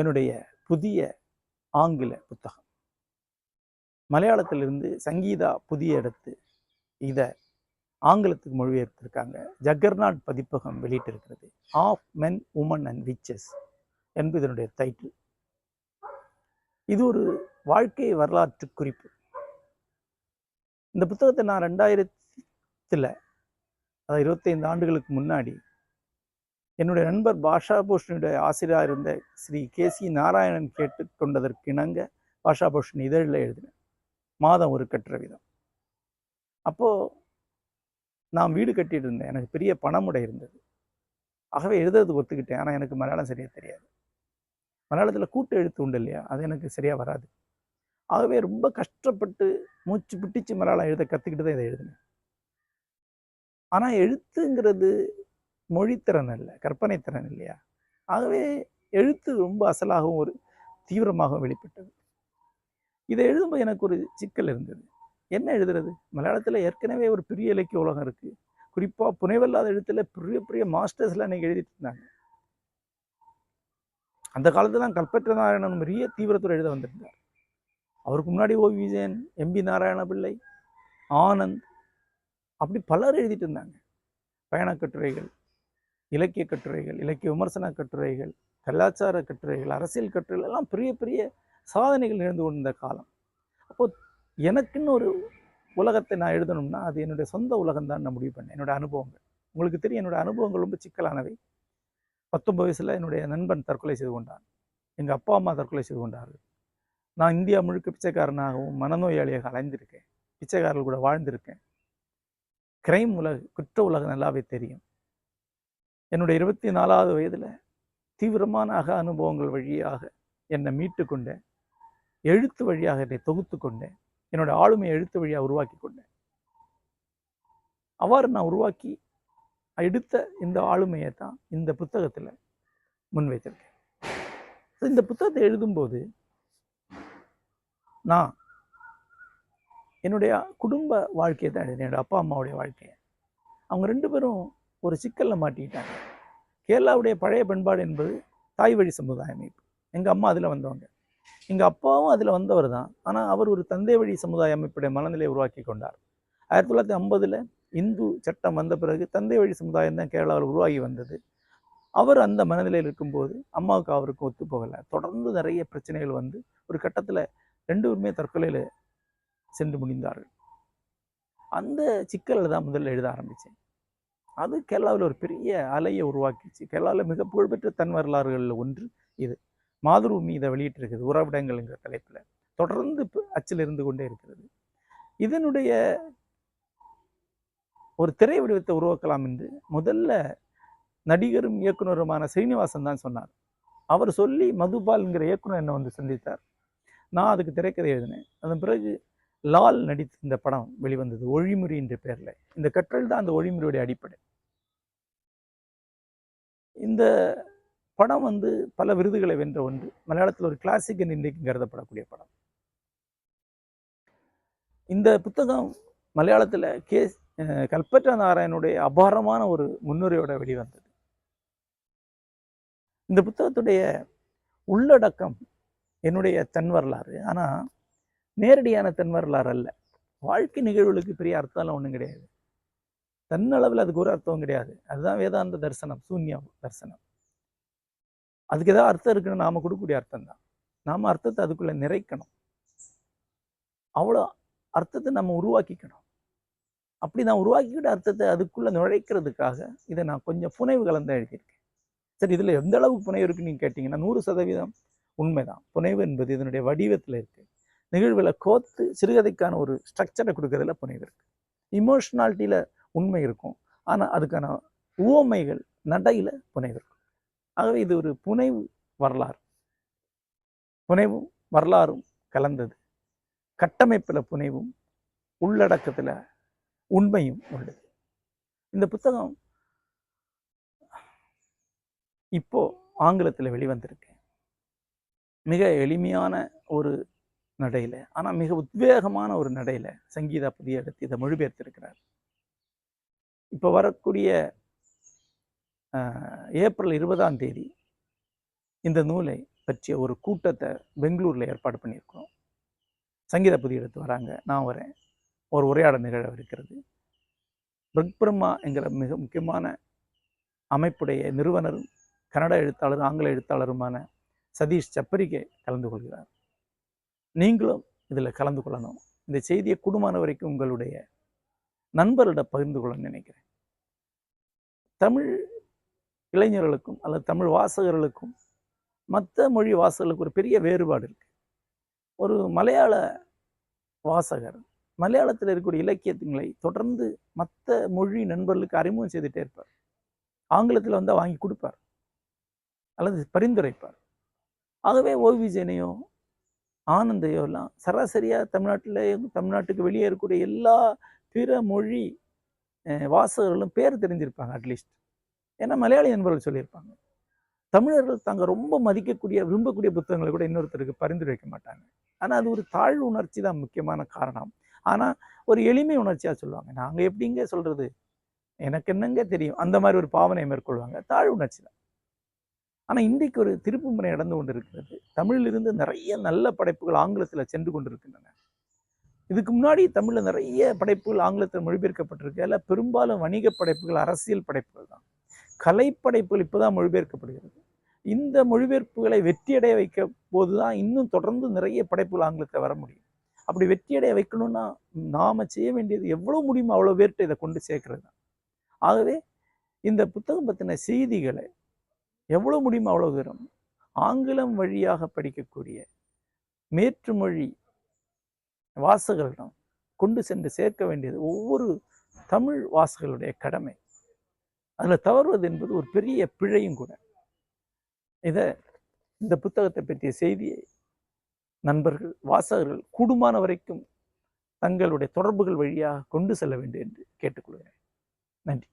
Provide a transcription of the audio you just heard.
என்னுடைய புதிய ஆங்கில புத்தகம். மலையாளத்திலிருந்து சங்கீதா புதிய இடத்து இதை ஆங்கிலத்துக்கு மொழிபெயர்த்திருக்காங்க. ஜக்கர்நாட் பதிப்பகம் வெளியிட்டிருக்கிறது. Of men women and witches என்பது இதனுடைய டைட்டில் இது ஒரு வாழ்க்கை வரலாற்று குறிப்பு. இந்த புத்தகத்தை நான் ரெண்டாயிரத்தில் அதாவது இருபத்தைந்து ஆண்டுகளுக்கு முன்னாடி என்னுடைய நண்பர் பாஷா பூஷனுடைய ஆசிரியராக இருந்த ஸ்ரீ கே சி நாராயணன் கேட்டுக்கொண்டதற்கு இணங்க பாஷா பூஷன் இதழில் எழுதினேன். மாதம் ஒரு கட்டுற விதம். அப்போது நான் வீடு கட்டிட்டு இருந்தேன். எனக்கு பெரிய பணமுடை இருந்தது. ஆகவே எழுதுறது ஒத்துக்கிட்டேன். ஆனால் எனக்கு மலையாளம் சரியாக தெரியாது. மலையாளத்தில் கூட்டு எழுத்து உண்டு இல்லையா? அது எனக்கு சரியாக வராது. ஆகவே ரொம்ப கஷ்டப்பட்டு மூச்சு பிடிச்சு மலையாளம் எழுத கற்றுக்கிட்டு தான் இதை எழுதினேன். ஆனால் எழுத்துங்கிறது மொழித்திறன் அல்ல கற்பனைத்திறன் இல்லையா? ஆகவே எழுத்து ரொம்ப அசலாகவும் ஒரு தீவிரமாகவும் வெளிப்பட்டது. இதை எழுதும்போது எனக்கு ஒரு சிக்கல் இருந்தது. என்ன எழுதுறது? மலையாளத்தில் ஏற்கனவே ஒரு பெரிய இலக்கிய உலகம் இருக்குது குறிப்பாக புனைவல்லாத எழுத்தில் பெரிய பெரிய மாஸ்டர்ஸ்லாம் இன்னைக்கு எழுதிட்டு இருந்தாங்க. அந்த காலத்தில் தான் கல்பற்ற நாராயணன் பெரிய தீவிரத்தோடு எழுத வந்திருந்தார். அவருக்கு முன்னாடி ஓ. விஜயன் எம்பி நாராயண பிள்ளை ஆனந்த் அப்படி பலர் எழுதிட்டு இருந்தாங்க. பயணக்கட்டுரைகள் இலக்கிய கட்டுரைகள் இலக்கிய விமர்சன கட்டுரைகள் கலாச்சார கட்டுரைகள் அரசியல் கட்டுரைகள் எல்லாம் பெரிய பெரிய சாதனைகள் நிகழ்ந்து கொண்டிருந்த காலம். அப்போது எனக்குன்னு ஒரு உலகத்தை நான் எழுதணும்னா அது என்னுடைய சொந்த உலகம்தான் நான் முடிவு பண்ணேன். என்னோட அனுபவங்கள். உங்களுக்கு தெரியும் என்னோட அனுபவங்கள் ரொம்ப சிக்கலானவை. பத்தொம்பது வயசில் என்னுடைய நண்பன் தற்கொலை செய்து கொண்டான். எங்கள் அப்பா அம்மா தற்கொலை செய்து கொண்டார்கள். நான் இந்தியா முழுக்க பிச்சைக்காரனாகவும் மனநோயாளியாக அலைந்திருக்கேன். பிச்சைக்காரர்கள் கூட வாழ்ந்திருக்கேன். கிரைம் உலக குற்ற உலகம் நல்லாவே தெரியும். என்னுடைய இருபத்தி நாலாவது வயதில் தீவிரமான அக அனுபவங்கள் வழியாக என்னை மீட்டு கொண்டேன். எழுத்து வழியாக என்னை தொகுத்து கொண்டேன். என்னோட ஆளுமையை எழுத்து வழியாக உருவாக்கி கொண்டேன். அவ்வாறு நான் உருவாக்கி எடுத்த இந்த ஆளுமையை தான் இந்த புத்தகத்தில் முன்வைத்திருக்கேன். இந்த புத்தகத்தை எழுதும்போது நான் என்னுடைய குடும்ப வாழ்க்கையை தான் எழுதினேன். என்னோடய அப்பா அம்மாவுடைய வாழ்க்கையை. அவங்க ரெண்டு பேரும் ஒரு சிக்கலில் மாட்டிக்கிட்டாங்க. கேரளாவுடைய பழைய பண்பாடு என்பது தாய் வழி சமுதாய அமைப்பு. எங்கள் அம்மா அதில் வந்தவங்க. எங்கள் அப்பாவும் அதில் வந்தவர் தான். ஆனால் அவர் ஒரு தந்தை வழி சமுதாய அமைப்புடைய மனநிலையை உருவாக்கி கொண்டார். ஆயிரத்தி தொள்ளாயிரத்தி ஐம்பதில் இந்து சட்டம் வந்த பிறகு தந்தை வழி சமுதாயம் தான் கேரளாவில் உருவாகி வந்தது. அவர் அந்த மனநிலையில் இருக்கும்போது அம்மாவுக்கு அவருக்கு ஒத்து போகலை தொடர்ந்து நிறைய பிரச்சனைகள் வந்து ஒரு கட்டத்தில் ரெண்டு பேருமே தற்கொலையில் சென்று முடிந்தார்கள் அந்த சிக்கலில் தான் முதல்ல எழுத ஆரம்பித்தேன் அது கேரளாவில் ஒரு பெரிய அலையை உருவாக்கிச்சு. கேரளாவில் மிக புகழ்பெற்ற தன் வரலாறுகளில் ஒன்று இது. மாதுருமி இதை வெளியிட்டிருக்குது உறவிடங்கள்ங்கிற தலைப்பில். தொடர்ந்து அச்சில் இருந்து கொண்டே இருக்கிறது. இதனுடைய ஒரு திரை வடிவத்தை உருவாக்கலாம் என்று முதல்ல நடிகரும் இயக்குனருமான ஸ்ரீனிவாசன் தான் சொன்னார். அவர் சொல்லி மதுபால்ங்கிற இயக்குனர் என்னை வந்து சந்தித்தார். நான் அதுக்கு திரைக்கதை எழுதினேன். அதன் பிறகு லால் நடித்த இந்த படம் வெளிவந்தது ஒழிமுறை என்ற பெயரில் இந்த கற்றல் தான் அந்த ஒழிமுறையுடைய அடிப்படை. இந்த படம் வந்து பல விருதுகளை வென்ற ஒன்று. மலையாளத்தில் ஒரு கிளாசிக் என்று இன்றைக்கு கருதப்படக்கூடிய படம். இந்த புத்தகம் மலையாளத்தில் கே கல்பற்ற நாராயணுடைய அபாரமான ஒரு முன்னுரையோட வெளிவந்தது. இந்த புத்தகத்துடைய உள்ளடக்கம் என்னுடைய தன் வரலாறு. ஆனால் நேரடியான தன் வரலாறு அல்ல. வாழ்க்கை நிகழ்வுகளுக்கு பெரிய அர்த்தம்லாம் ஒன்றும் கிடையாது. தன்னளவில் அதுக்கு ஒரு அர்த்தம் கிடையாது. அதுதான் வேதாந்த தரிசனம் சூன்ய தரிசனம். அதுக்கு ஏதாவது அர்த்தம் இருக்குன்னு நாம கொடுக்கக்கூடிய அர்த்தம் தான் நாம அர்த்தத்தை அதுக்குள்ள நிறைக்கணும். அவ்வளோ அர்த்தத்தை நம்ம உருவாக்கிக்கணும். அப்படி நான் உருவாக்கிக்கிட்ட அர்த்தத்தை அதுக்குள்ள நுழைக்கிறதுக்காக இதை நான் கொஞ்சம் புனைவு கலந்து எழுதியிருக்கேன். சரி இதில் எந்த அளவுக்கு புனைவு இருக்குன்னு நீங்கள் கேட்டிங்கன்னா நூறு சதவீதம் உண்மைதான். புனைவு என்பது இதனுடைய வடிவத்தில் இருக்கு. நிகழ்வில் கோத்து சிறுகதைக்கான ஒரு ஸ்ட்ரக்சரை கொடுக்கறதுல புனைவு இருக்கு இமோஷனாலிட்டியில் உண்மை இருக்கும். ஆனால் அதுக்கான உவமைகள் நடையில் புனைவு இருக்கும் ஆகவே இது ஒரு புனைவு வரலாறு. புனைவும் வரலாறும் கலந்தது. கட்டமைப்பில் புனைவும் உள்ளடக்கத்தில் உண்மையும் உள்ளது. இந்த புத்தகம் இப்போ ஆங்கிலத்தில் வெளிவந்திருக்கு. மிக எளிமையான ஒரு நடையில். ஆனால் மிக உத்வேகமான ஒரு நடையில் சங்கீதா புதிய இடத்தை இதை மொழிபெயர்த்திருக்கிறார். இப்போ வரக்கூடிய ஏப்ரல் இருபதாம் தேதி இந்த நூலை பற்றிய ஒரு கூட்டத்தை பெங்களூரில் ஏற்பாடு பண்ணியிருக்கிறோம். சங்கீத புதிய இடத்து வராங்க நான் வரேன். ஒரு உரையாடல் நிகழ இருக்கிறது. பிரிக் பிரம்மா என்கிற மிக முக்கியமான அமைப்புடைய நிறுவனரும் கன்னட எழுத்தாளரும் ஆங்கில எழுத்தாளருமான சதீஷ் சப்பரிகே கலந்து கொள்கிறார். நீங்களும் இதில் கலந்து கொள்ளணும். இந்த செய்தியை குடும்பமான வரைக்கும் உங்களுடைய நண்பரிடம் பகிர்ந்து கொள்ள நினைக்கிறேன். தமிழ் இளைஞர்களுக்கும் அல்லது தமிழ் வாசகர்களுக்கும் மற்ற மொழி வாசகர்களுக்கு ஒரு பெரிய வேறுபாடு இருக்குது ஒரு மலையாள வாசகர் மலையாளத்தில் இருக்கக்கூடிய இலக்கியங்களை தொடர்ந்து மற்ற மொழி நண்பர்களுக்கு அறிமுகம் செய்துட்டே இருப்பார். ஆங்கிலத்தில் வந்தால் வாங்கி கொடுப்பார். அல்லது பரிந்துரைப்பார். ஆகவே ஓவிஜனையோ ஆனந்தையோ எல்லாம் சராசரியாக தமிழ்நாட்டில் தமிழ்நாட்டுக்கு வெளியே இருக்கக்கூடிய எல்லா பிற மொழி வாசகர்களும் பேர் தெரிஞ்சிருப்பாங்க அட்லீஸ்ட் ஏன்னா மலையாளி நண்பர்கள் சொல்லியிருப்பாங்க. தமிழர்கள் தாங்க ரொம்ப மதிக்கக்கூடிய விரும்பக்கூடிய புத்தகங்களை கூட இன்னொருத்தருக்கு பரிந்துரைக்க மாட்டாங்க. ஆனால் அது ஒரு தாழ்வு உணர்ச்சி தான் முக்கியமான காரணம். ஆனால் ஒரு எளிமை உணர்ச்சியாக சொல்லுவாங்க. நாங்கள் எப்படிங்க சொல்கிறது எனக்கு என்னங்க தெரியும்? அந்த மாதிரி ஒரு பாவனை மேற்கொள்வாங்க. தாழ்வு உணர்ச்சி தான். ஆனால் இன்றைக்கு ஒரு திருப்பு முறை நடந்து கொண்டு இருக்கிறது தமிழிலிருந்து நிறைய நல்ல படைப்புகள் ஆங்கிலத்தில் சென்று கொண்டிருக்கின்றன. இதுக்கு முன்னாடி தமிழில் நிறைய படைப்புகள் ஆங்கிலத்தில் மொழிபெயர்க்கப்பட்டிருக்கு. அதில் பெரும்பாலும் வணிக படைப்புகள் அரசியல் படைப்புகள் தான். கலைப்படைப்புகள் இப்போதான் மொழிபெயர்க்கப்படுகிறது. இந்த மொழிபெயர்ப்புகளை வெற்றியடைய வைக்க போது தான் இன்னும் தொடர்ந்து நிறைய படைப்புகள் ஆங்கிலத்தில் வர முடியும். அப்படி வெற்றியடைய வைக்கணும்னா நாம் செய்ய வேண்டியது எவ்வளோ முடியுமோ அவ்வளோ பேர்கிட்ட இதை கொண்டு சேர்க்கறது தான். ஆகவே இந்த புத்தகம் பற்றின செய்திகளை எவ்வளோ முடியுமோ அவ்வளோ தூரம் ஆங்கிலம் வழியாக படிக்கக்கூடிய மேற்றுமொழி வாசகர்களிடம் கொண்டு சென்று சேர்க்க வேண்டியது ஒவ்வொரு தமிழ் வாசகர்களுடைய கடமை. அதில் தவறுவது என்பது ஒரு பெரிய பிழையும் கூட. இதை இந்த புத்தகத்தை பற்றிய செய்தியை நண்பர்கள் வாசகர்கள் கூடுமான வரைக்கும் தங்களுடைய தொடர்புகள் வழியாக கொண்டு செல்ல வேண்டும் என்று கேட்டுக்கொள்கிறேன். நன்றி.